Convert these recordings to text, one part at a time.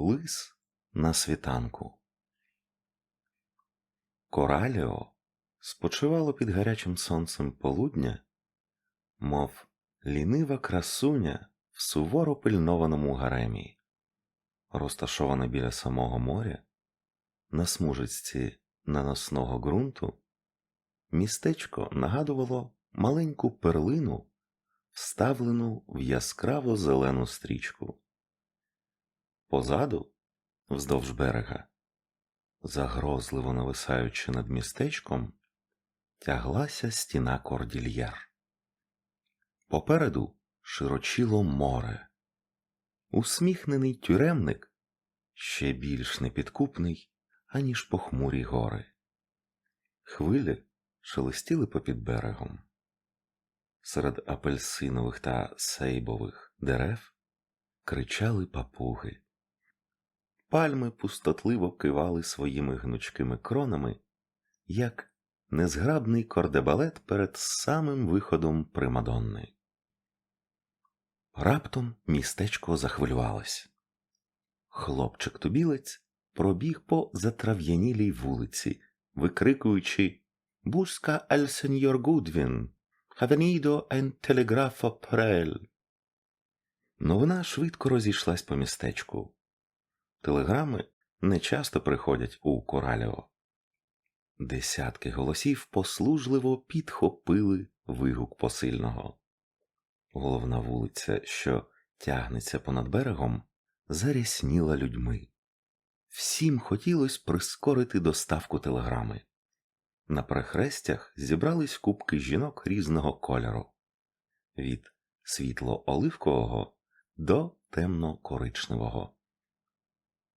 Лис на світанку. Кораліо спочивало під гарячим сонцем полудня, мов лінива красуня в суворо пильнованому гаремі, розташована біля самого моря, на смужечці наносного ґрунту, містечко нагадувало маленьку перлину, вставлену в яскраво зелену стрічку. Позаду, вздовж берега, загрозливо нависаючи над містечком, тяглася стіна кордільєр. Попереду широчило море. Усміхнений тюремник ще більш непідкупний, аніж похмурі гори. Хвилі шелестіли попід берегом. Серед апельсинових та сейбових дерев кричали папуги. Пальми пустотливо кивали своїми гнучкими кронами, як незграбний кордебалет перед самим виходом примадонни. Раптом містечко захвилювалось. Хлопчик тубілець пробіг по затрав'янілій вулиці, викрикуючи Буска аль сеньор Гудвін, авенідо ен телеграфо прель. Новина швидко розійшлась по містечку. Телеграми не часто приходять у Кораліо. Десятки голосів послужливо підхопили вигук посильного. Головна вулиця, що тягнеться понад берегом, зарясніла людьми. Всім хотілося прискорити доставку телеграми. На перехрестях зібрались кубки жінок різного кольору від світло-оливкового до темно-коричневого.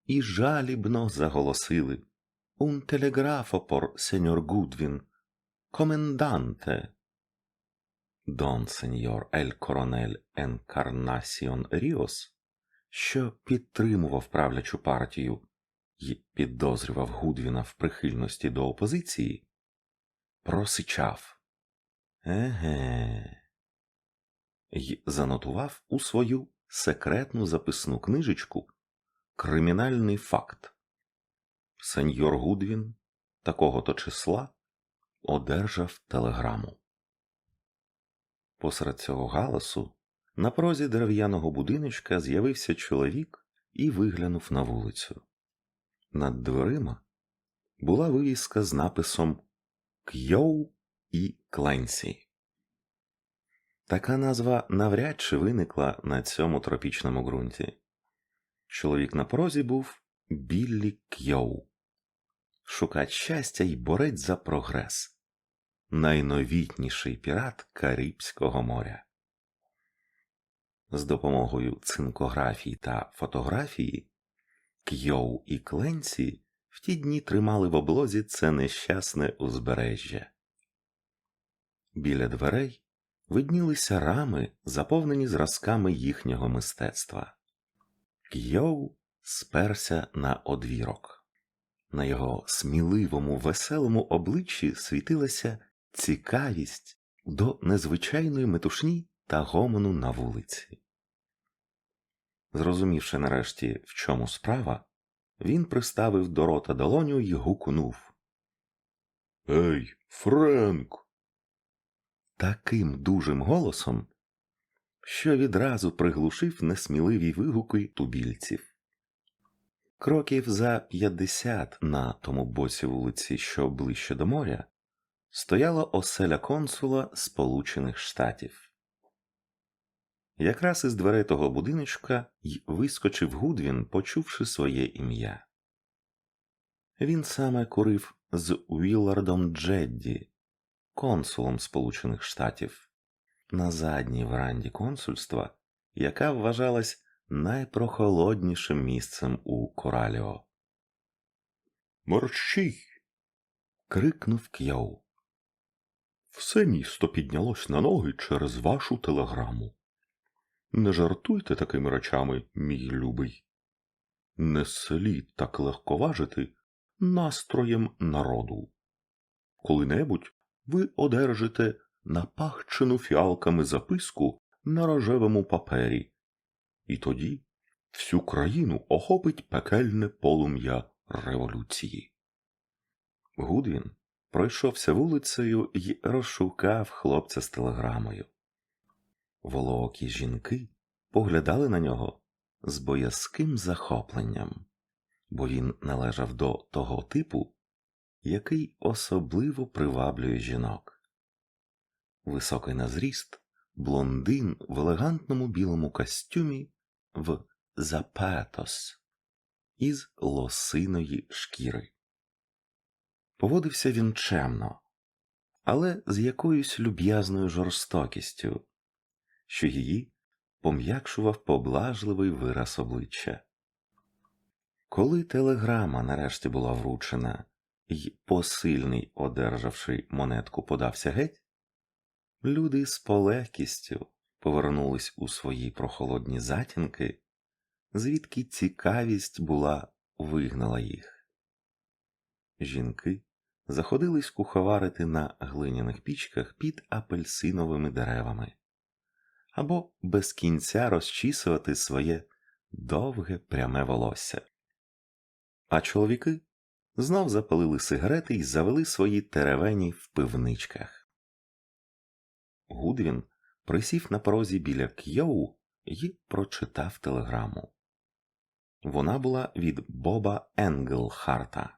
І жалібно заголосили Un por señor Гудвін, коменданте. Дон сеньор Ель Коронель Енкарнасіон Ріос, що підтримував правлячу партію і підозрював Гудвіна в прихильності до опозиції, просичав Еге. й занотував у свою секретну записну книжечку кримінальний факт. Сеньор Гудвін такого-то числа одержав телеграму. Посеред цього галасу на прозі дерев'яного будиночка з'явився чоловік і виглянув на вулицю. Над дверима була вивіска з написом Кйоу і Кленсі. Така назва навряд чи виникла на цьому тропічному ґрунті. Чоловік на прозі був Біллі Кйоу, шукач щастя й борець за прогрес, найновітніший пірат Карибського моря. З допомогою цинкографії та фотографії Кйоу і Кленсі в ті дні тримали в облозі це нещасне узбережжя. Біля дверей виднілися рами, заповнені зразками їхнього мистецтва. Кйоу сперся на одвірок. На його сміливому, веселому обличчі світилася цікавість до незвичайної метушні та гомону на вулиці. Зрозумівши нарешті, в чому справа, він приставив до рота долоню й гукнув Ей, Френк! Таким дужим голосом, що відразу приглушив несміливі вигуки тубільців. Кроків за п'ятдесят на тому боці вулиці, що ближче до моря, стояла оселя консула Сполучених Штатів. Якраз із дверей того будиночка й вискочив Гудвін, почувши своє ім'я. Він саме курив з Уіллардом Джедді, консулом Сполучених Штатів, на задній веранді консульства, яка вважалась найпрохолоднішим місцем у Кораліо. Мерщій. крикнув К'яу. Все місто піднялось на ноги через вашу телеграму. Не жартуйте такими речами, мій любий. Не слід так легковажити настроєм народу. Коли-небудь ви одержите напахчену фіалками записку на рожевому папері, і тоді всю країну охопить пекельне полум'я революції. Гудвін пройшовся вулицею і розшукав хлопця з телеграмою. Волоокі жінки поглядали на нього з боязким захопленням, бо він належав до того типу, який особливо приваблює жінок. Високий на зріст, блондин в елегантному білому костюмі в запетос із лосиної шкіри. Поводився він чемно, але з якоюсь люб'язною жорстокістю, що її пом'якшував поблажливий вираз обличчя. Коли телеграма нарешті була вручена, і посильний, одержавши монетку, подався геть, люди з полегкістю повернулись у свої прохолодні затінки, звідки цікавість була вигнала їх. Жінки заходились куховарити на глиняних пічках під апельсиновими деревами або без кінця розчісувати своє довге пряме волосся. А чоловіки знов запалили сигарети і завели свої теревені в пивничках. Гудвін присів на порозі біля Кйоу і прочитав телеграму. Вона була від Боба Енгелхарта,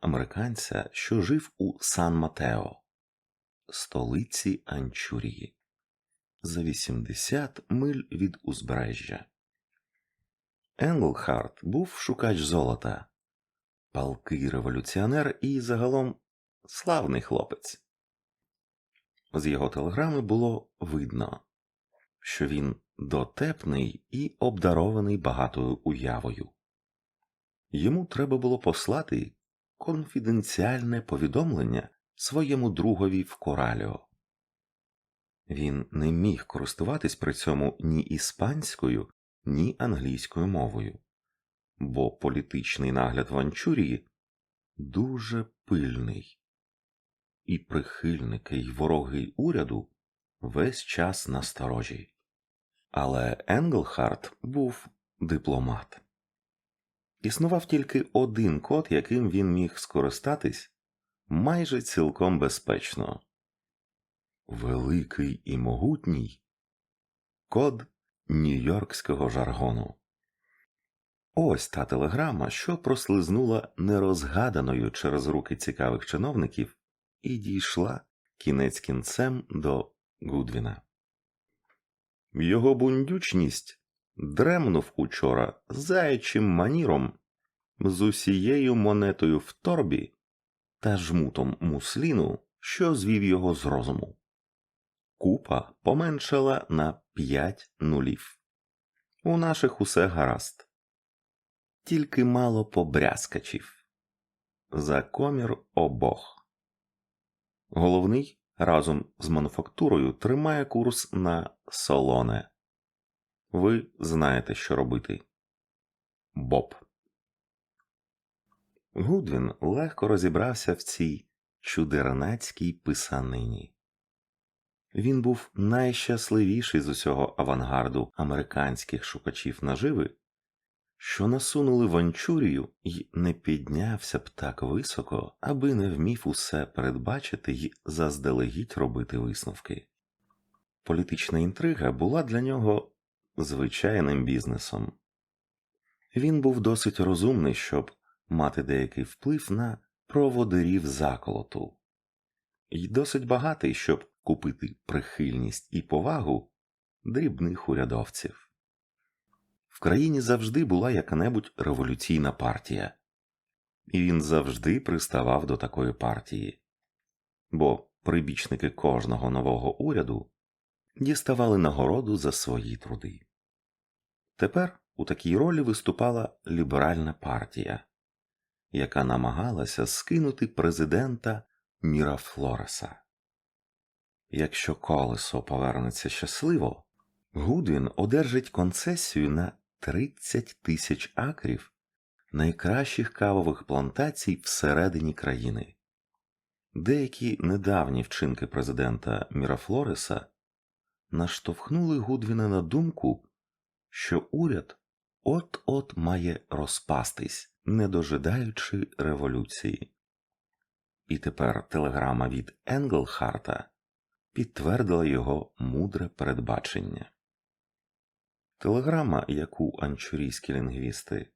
американця, що жив у Сан Матео, столиці Анчурії, за 80 миль від узбережжя. Енглхарт був шукач золота, палкий революціонер і загалом славний хлопець. З його телеграми було видно, що він дотепний і обдарований багатою уявою. Йому треба було послати конфіденціальне повідомлення своєму другові в Кораліо. Він не міг користуватись при цьому ні іспанською, ні англійською мовою, бо політичний нагляд в Анчурії дуже пильний, і прихильники й вороги уряду весь час насторожі. Але Енглхарт був дипломат. Існував тільки один код, яким він міг скористатись майже цілком безпечно. Великий і могутній код нью-йоркського жаргону. Ось та телеграма, що прослизнула нерозгаданою через руки цікавих чиновників, і дійшла кінець кінцем до Гудвіна. Його бундючність дремнув учора заячим маніром з усією монетою в торбі та жмутом мусліну, що звів його з розуму. Купа поменшала на п'ять нулів. У наших усе гаразд, тільки мало побрязкачів. За комір обох. Головний разом з мануфактурою тримає курс на солоне. Ви знаєте, що робити. Боб. Гудвін легко розібрався в цій чудернацькій писанині. Він був найщасливіший з усього авангарду американських шукачів наживи, що насунули в Анчурію і не піднявся б так високо, аби не вмів усе передбачити й заздалегідь робити висновки. Політична інтрига була для нього звичайним бізнесом. Він був досить розумний, щоб мати деякий вплив на проводирів заколоту, і досить багатий, щоб купити прихильність і повагу дрібних урядовців. В країні завжди була яка-небудь революційна партія, і він завжди приставав до такої партії, бо прибічники кожного нового уряду діставали нагороду за свої труди. Тепер у такій ролі виступала ліберальна партія, яка намагалася скинути президента Міра Флореса. Якщо колесо повернеться щасливо, Гудвін одержить концесію на 30 тисяч акрів найкращих кавових плантацій всередині країни. Деякі недавні вчинки президента Мірафлореса наштовхнули Гудвіна на думку, що уряд от-от має розпастись, не дожидаючи революції. І тепер телеграма від Енглхарта підтвердила його мудре передбачення. Телеграма, яку анчурійські лінгвісти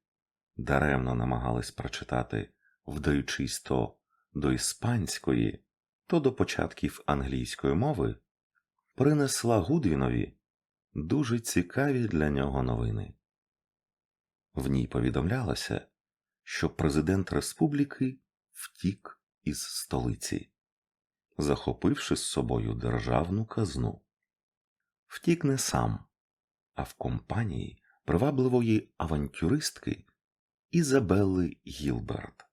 даремно намагались прочитати, вдаючись то до іспанської, то до початків англійської мови, принесла Гудвінові дуже цікаві для нього новини. В ній повідомлялося, що президент республіки втік із столиці, захопивши з собою державну казну. Втік не сам, а в компанії привабливої авантюристки Ізабелли Гілберт,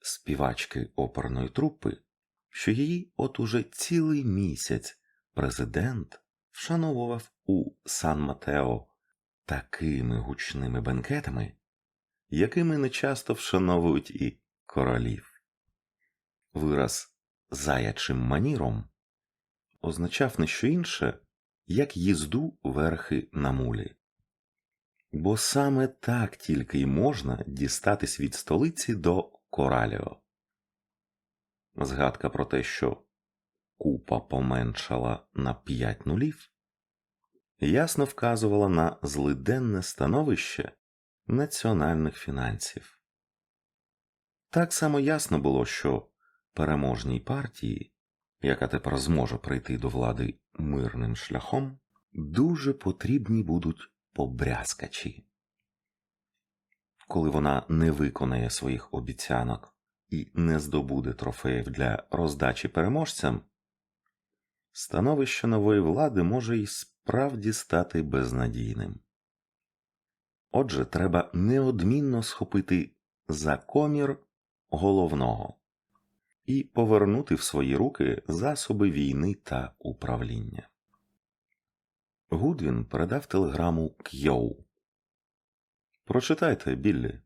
співачки оперної трупи, що її от уже цілий місяць президент вшановував у Сан Матео такими гучними бенкетами, якими нечасто вшановують і королів. Вираз заячим маніром означав не що інше, як їзду верхи на мулі. Бо саме так тільки й можна дістатись від столиці до Кораліо. Згадка про те, що купа поменшала на п'ять нулів, ясно вказувала на злиденне становище національних фінансів. Так само ясно було, що переможній партії, яка тепер зможе прийти до влади мирним шляхом, дуже потрібні будуть побрязкачі. Коли вона не виконає своїх обіцянок і не здобуде трофеїв для роздачі переможцям, становище нової влади може і справді стати безнадійним. Отже, треба неодмінно схопити за комір головного і повернути в свої руки засоби війни та управління. Гудвін передав телеграму К'йоу. Прочитайте, Біллі,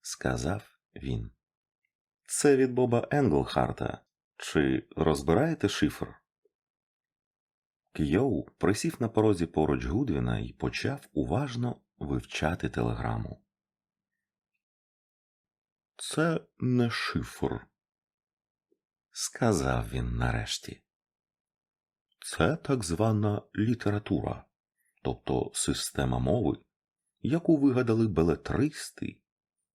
сказав він. Це від Боба Енглхарта. Чи розбираєте шифр? К'йоу присів на порозі поруч Гудвіна і почав уважно вивчати телеграму. Це не шифр, сказав він нарешті. Це так звана література, тобто система мови, яку вигадали белетристи,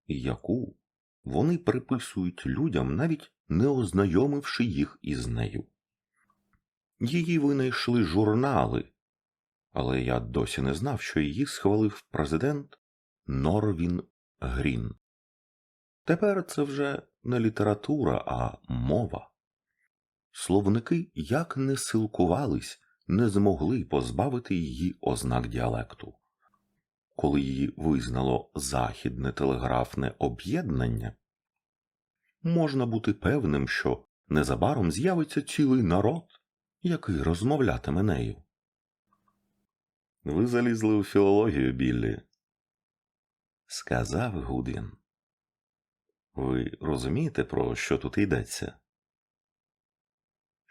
і яку вони приписують людям, навіть не ознайомивши їх із нею. Її винайшли журнали, але я досі не знав, що її схвалив президент Норвін Грін. Тепер це вже не література, а мова. Словники як не силкувались, не змогли позбавити її ознак діалекту. Коли її визнало західне телеграфне об'єднання, можна бути певним, що незабаром з'явиться цілий народ, який розмовлятиме нею. Ви залізли у філологію, Біллі, сказав Гудвін. Ви розумієте, про що тут йдеться?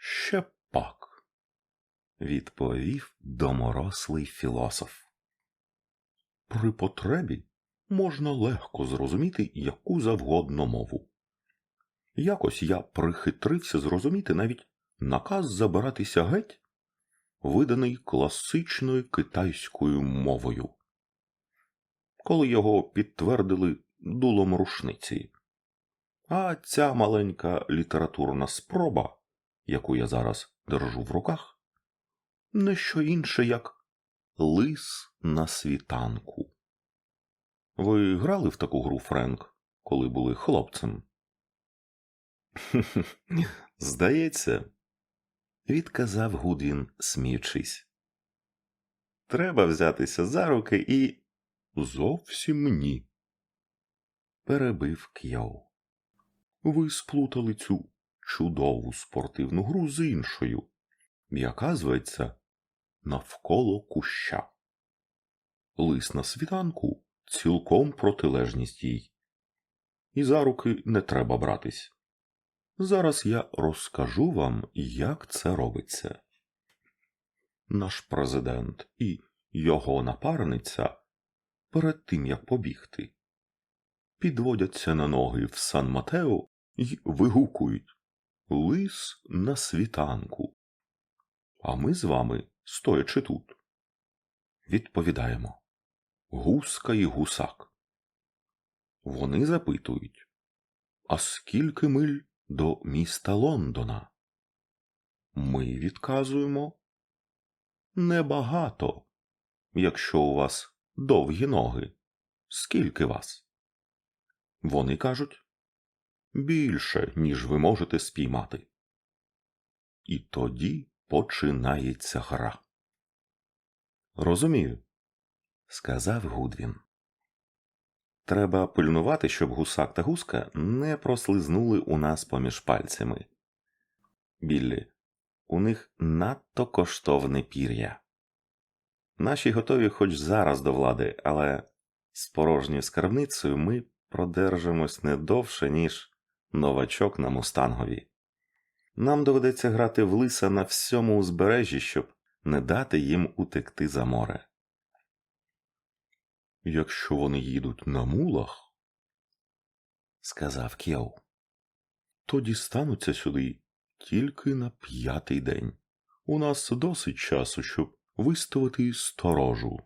Ще пак, відповів доморослий філософ. При потребі можна легко зрозуміти яку завгодно мову. Якось я прихитрився зрозуміти навіть наказ забиратися геть, виданий класичною китайською мовою, коли його підтвердили дулом рушниці. А ця маленька літературна спроба, яку я зараз держу в руках, не що інше, як лис на світанку. Ви грали в таку гру, Френк, коли були хлопцем? Здається, відказав Гудвін, сміючись. Треба взятися за руки і. Зовсім ні. Перебив К'яу. Ви сплутали цю чудову спортивну гру з іншою, яка зветься навколо куща. Лис на світанку цілком протилежність їй. І за руки не треба братись. Зараз я розкажу вам, як це робиться. Наш президент і його напарниця перед тим як побігти. Підводяться на ноги в Сан Матео і вигукують Лис на світанку. А ми з вами, стоячи тут, відповідаємо Гуска і гусак. Вони запитують А скільки миль до міста Лондона? Ми відказуємо Небагато, якщо у вас довгі ноги. Скільки вас? Вони кажуть більше, ніж ви можете спіймати. І тоді починається гра. Розумію, сказав Гудвін. Треба пильнувати, щоб гусак та гуска не прослизнули у нас поміж пальцями. Біллі, у них надто коштовне пір'я. Наші готові хоч зараз до влади, але з порожньою скарбницею ми продержимось не довше, ніж новачок на мустангові. Нам доведеться грати в лиса на всьому узбережжі, щоб не дати їм утекти за море. Якщо вони їдуть на мулах, сказав Кєв, то дістануться сюди тільки на п'ятий день. У нас досить часу, щоб виставити сторожу.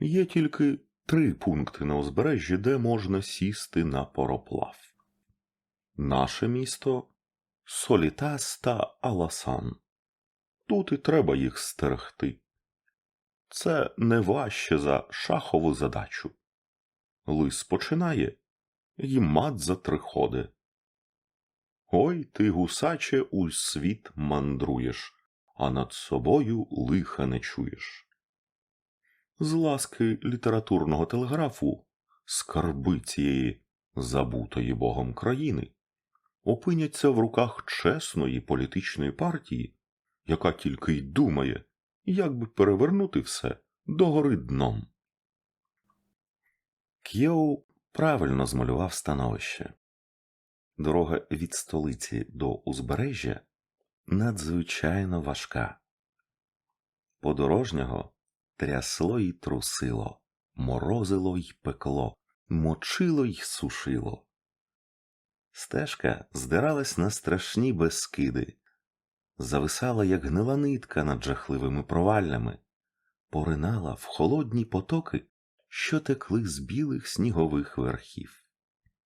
Є тільки три пункти на узбережжі, де можна сісти на пароплав. Наше місто Солітас та Аласан. Тут і треба їх стерегти. Це не важче за шахову задачу. Лис починає, і мат за три ходи. Ой ти, гусаче, у світ мандруєш, а над собою лиха не чуєш. З ласки літературного телеграфу скарби цієї забутої богом країни опиняться в руках чесної політичної партії, яка тільки й думає, як би перевернути все догори дном. К'єу правильно змалював становище. Дорога від столиці до узбережжя надзвичайно важка. Подорожнього трясло й трусило, морозило й пекло, мочило й сушило. Стежка здиралась на страшні безкиди, зависала, як гнила нитка над жахливими проваллями, поринала в холодні потоки, що текли з білих снігових верхів,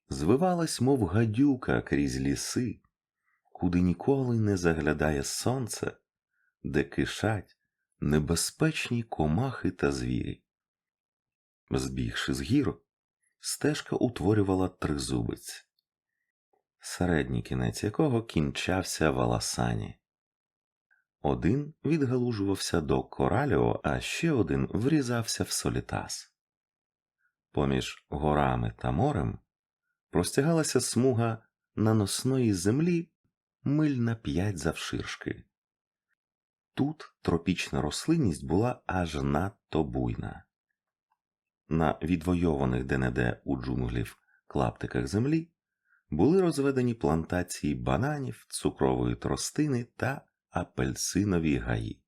звивалась, мов гадюка крізь ліси, куди ніколи не заглядає сонце, де кишать небезпечні комахи та звірі. Збігши з гір, стежка утворювала тризубець, середній кінець якого кінчався в Аласані. Один відгалужувався до Кораліо, а ще один врізався в Солітас. Поміж горами та морем простягалася смуга наносної землі миль на п'ять завширшки. Тут тропічна рослинність була аж надто буйна. На відвойованих де-не-де у джунглів клаптиках землі були розведені плантації бананів, цукрової тростини та апельсинові гаї.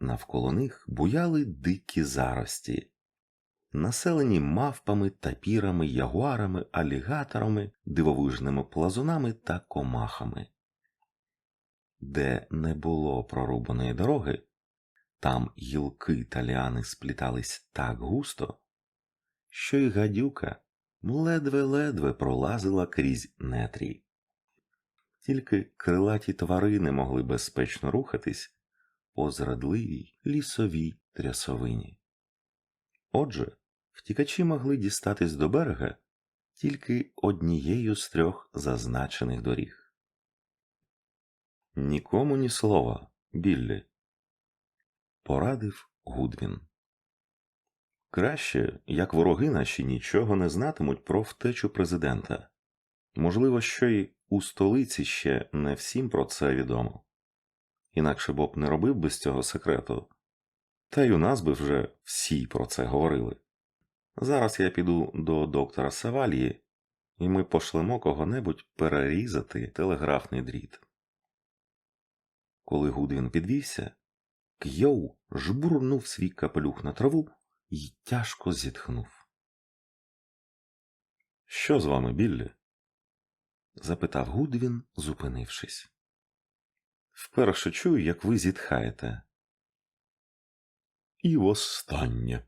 Навколо них буяли дикі зарості, населені мавпами, тапірами, ягуарами, алігаторами, дивовижними плазунами та комахами. Де не було прорубаної дороги, там гілки та ліани сплітались так густо, що й гадюка ледве-ледве пролазила крізь нетрій. Тільки крилаті тварини могли безпечно рухатись по зрадливій лісовій трясовині. Отже, втікачі могли дістатись до берега тільки однією з трьох зазначених доріг. Нікому ні слова, Біллі, порадив Гудвін. Краще, як вороги наші нічого не знатимуть про втечу президента. Можливо, що й у столиці ще не всім про це відомо. Інакше Боб не робив без цього секрету, та й у нас би вже всі про це говорили. Зараз я піду до доктора Савалії, і ми пошлемо кого-небудь перерізати телеграфний дріт. Коли Гудвін підвівся, Кйоу жбурнув свій капелюх на траву і тяжко зітхнув. Що з вами, Біллі? запитав Гудвін, зупинившись. Вперше чую, як ви зітхаєте. І востаннє,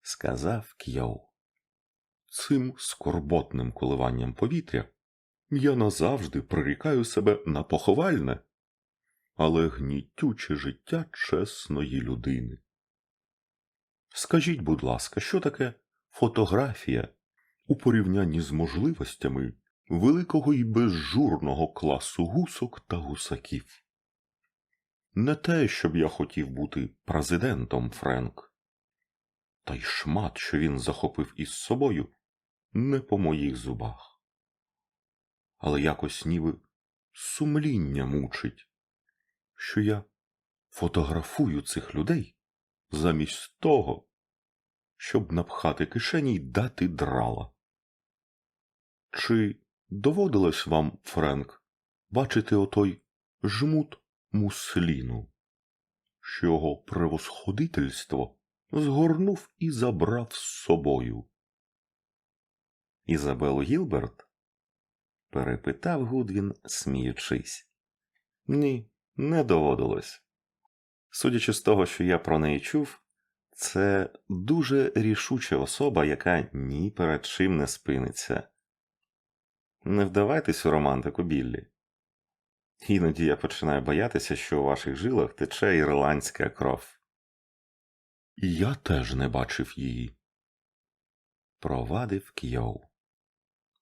сказав К'йоу. Цим скорботним коливанням повітря я назавжди прирікаю себе на поховальне, але гнітюче життя чесної людини. Скажіть, будь ласка, що таке фотографія у порівнянні з можливостями великого і безжурного класу гусок та гусаків? Не те, щоб я хотів бути президентом, Френк. Та й шмат, що він захопив із собою, не по моїх зубах. Але якось ніби сумління мучить, що я фотографую цих людей замість того, щоб напхати кишені й дати драла. Чи доводилось вам, Френк, бачити отой жмут мусліну, що його превосходительство згорнув і забрав з собою? Ізабелу Гілберт? перепитав Гудвін, сміючись. Ні, не доводилось. Судячи з того, що я про неї чув, це дуже рішуча особа, яка ні перед чим не спиниться. Не вдавайтесь у романтику, Біллі. Іноді я починаю боятися, що у ваших жилах тече ірландська кров. Я теж не бачив її, провадив Кйоу.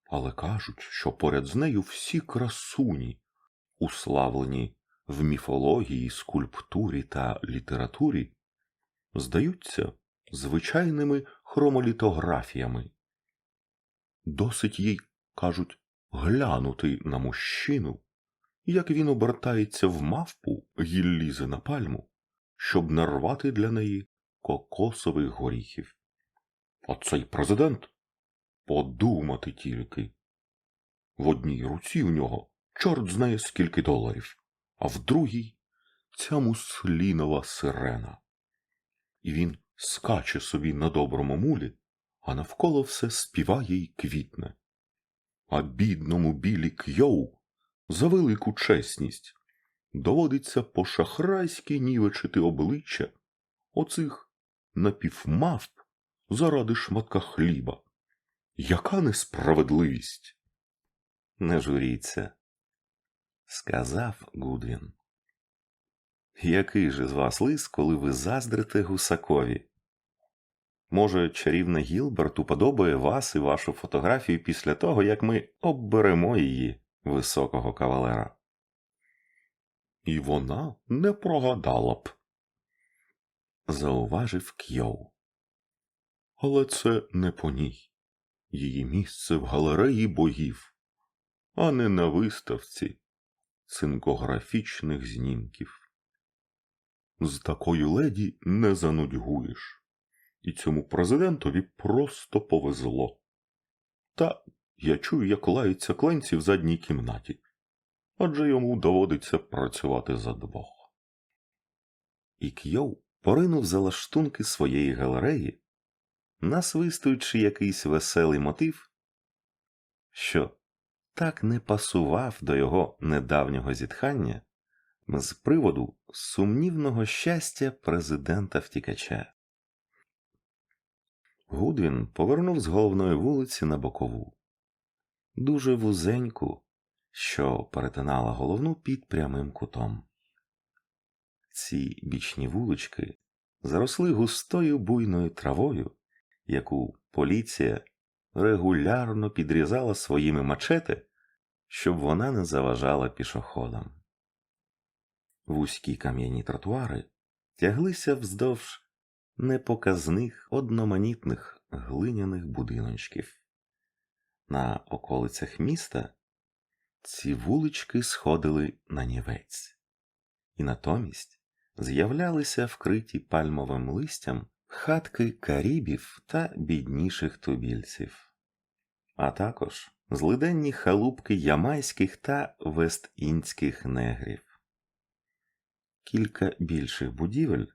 Але кажуть, що поряд з нею всі красуні, уславлені в міфології, скульптурі та літературі, здаються звичайними хромолітографіями. Досить їй, кажуть, глянути на мужчину, як він обертається в мавпу й лізе на пальму, щоб нарвати для неї кокосових горіхів. А цей президент подумати тільки. В одній руці у нього чорт знає скільки доларів, а в другій ця муслінова сирена. І він скаче собі на доброму мулі, а навколо все співає й квітне. А бідному білі кйоу за велику чесність доводиться по шахрайськи нівечити обличчя оцих напівмавп заради шматка хліба. Яка несправедливість? Не журіться, сказав Гудвін. Який же з вас лис, коли ви заздрите гусакові? Може, чарівна Гілберт уподобає вас і вашу фотографію після того, як ми обберемо її, високого кавалера? І вона не прогадала б, зауважив Кйоу. Але це не по ній. Її місце в галереї богів, а не на виставці цинкографічних знімків. З такою леді не занудьгуєш, і цьому президентові просто повезло. Та я чую, як лаються кленці в задній кімнаті, адже йому доводиться працювати за двох. І Кйоу поринув за лаштунки своєї галереї, насвистуючи якийсь веселий мотив, що так не пасував до його недавнього зітхання з приводу сумнівного щастя президента втікача. Гудвін повернув з головної вулиці на бокову, дуже вузеньку, що перетинала головну під прямим кутом. Ці бічні вулички заросли густою буйною травою, яку поліція регулярно підрізала своїми мачети, щоб вона не заважала пішоходам. Вузькі кам'яні тротуари тяглися вздовж непоказних одноманітних глиняних будиночків. На околицях міста ці вулички сходили на нівець, і натомість з'являлися вкриті пальмовим листям хатки карібів та бідніших тубільців, а також злиденні халупки ямайських та вестінських негрів. Кілька більших будівель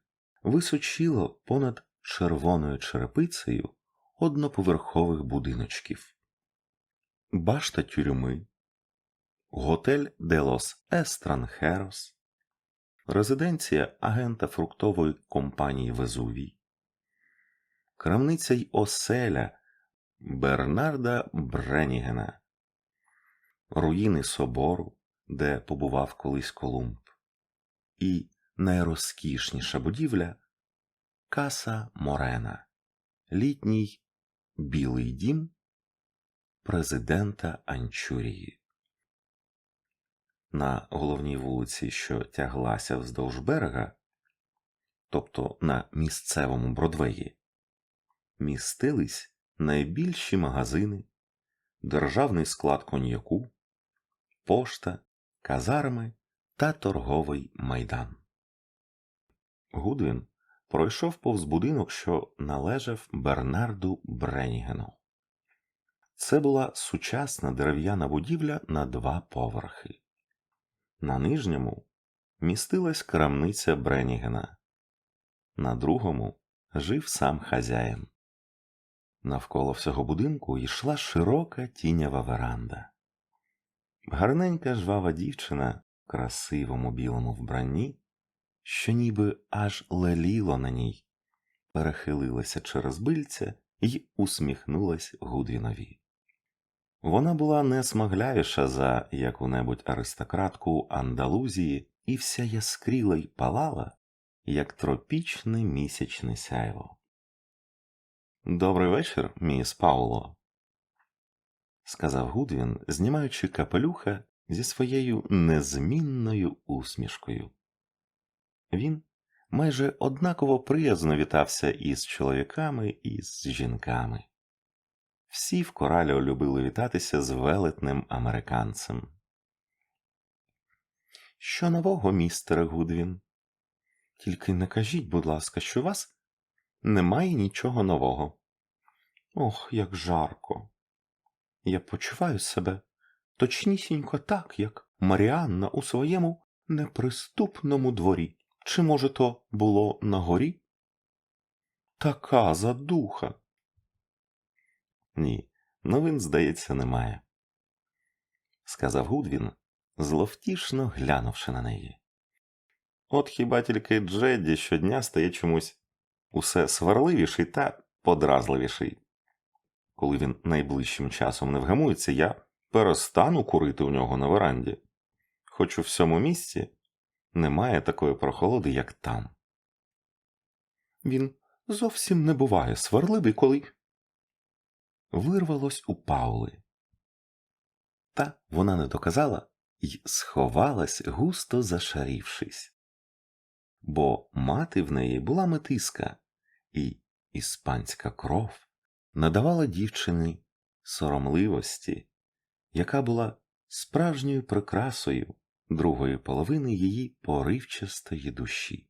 височило понад червоною черепицею одноповерхових будиночків, башта тюрми, готель де лос Естранхерос, резиденція агента фруктової компанії Везувій, крамниця й оселя Бернарда Бренігена, руїни собору, де побував колись Колумб, і найрозкішніша будівля Каса Морена, літній білий дім президента Анчурії. На головній вулиці, що тяглася вздовж берега, тобто на місцевому Бродвеї, містились найбільші магазини, державний склад коньяку, пошта, казарми та торговий майдан. Гудвін пройшов повз будинок, що належав Бернарду Бренігену. Це була сучасна дерев'яна будівля на два поверхи. На нижньому містилась крамниця Бренігена, на другому жив сам хазяїн. Навколо всього будинку йшла широка тінява веранда. Гарненька жвава дівчина красивому білому вбранні, що ніби аж леліло на ній, перехилилася через бильця і усміхнулась Гудвінові. Вона була не смаглявіша за яку-небудь аристократку Андалузії і вся яскріла й палала, як тропічне місячне сяйво. Добрий вечір, міс Пауло, сказав Гудвін, знімаючи капелюха зі своєю незмінною усмішкою. Він майже однаково приязно вітався із чоловіками і з жінками. Всі в коралі любили вітатися з велетним американцем. Що нового, містере Гудвін? Тільки не кажіть, будь ласка, що у вас немає нічого нового. Ох, як жарко. Я почуваю себе точнісінько так, як Маріанна у своєму неприступному дворі. Чи, може, то було на горі? Така задуха. Ні, новин, здається, немає, сказав Гудвін, зловтішно глянувши на неї. От хіба тільки Джедді щодня стає чомусь усе сварливіший та подразливіший. Коли він найближчим часом не вгамується, я перестану курити у нього на веранді, хоч у всьому місті немає такої прохолоди, як там. Він зовсім не буває сварливий, коли вирвалось у Паули. Та вона не доказала й сховалась, густо зашарівшись. Бо мати в неї була метиска, і іспанська кров надавала дівчині соромливості, яка була справжньою прикрасою другої половини її поривчастої душі.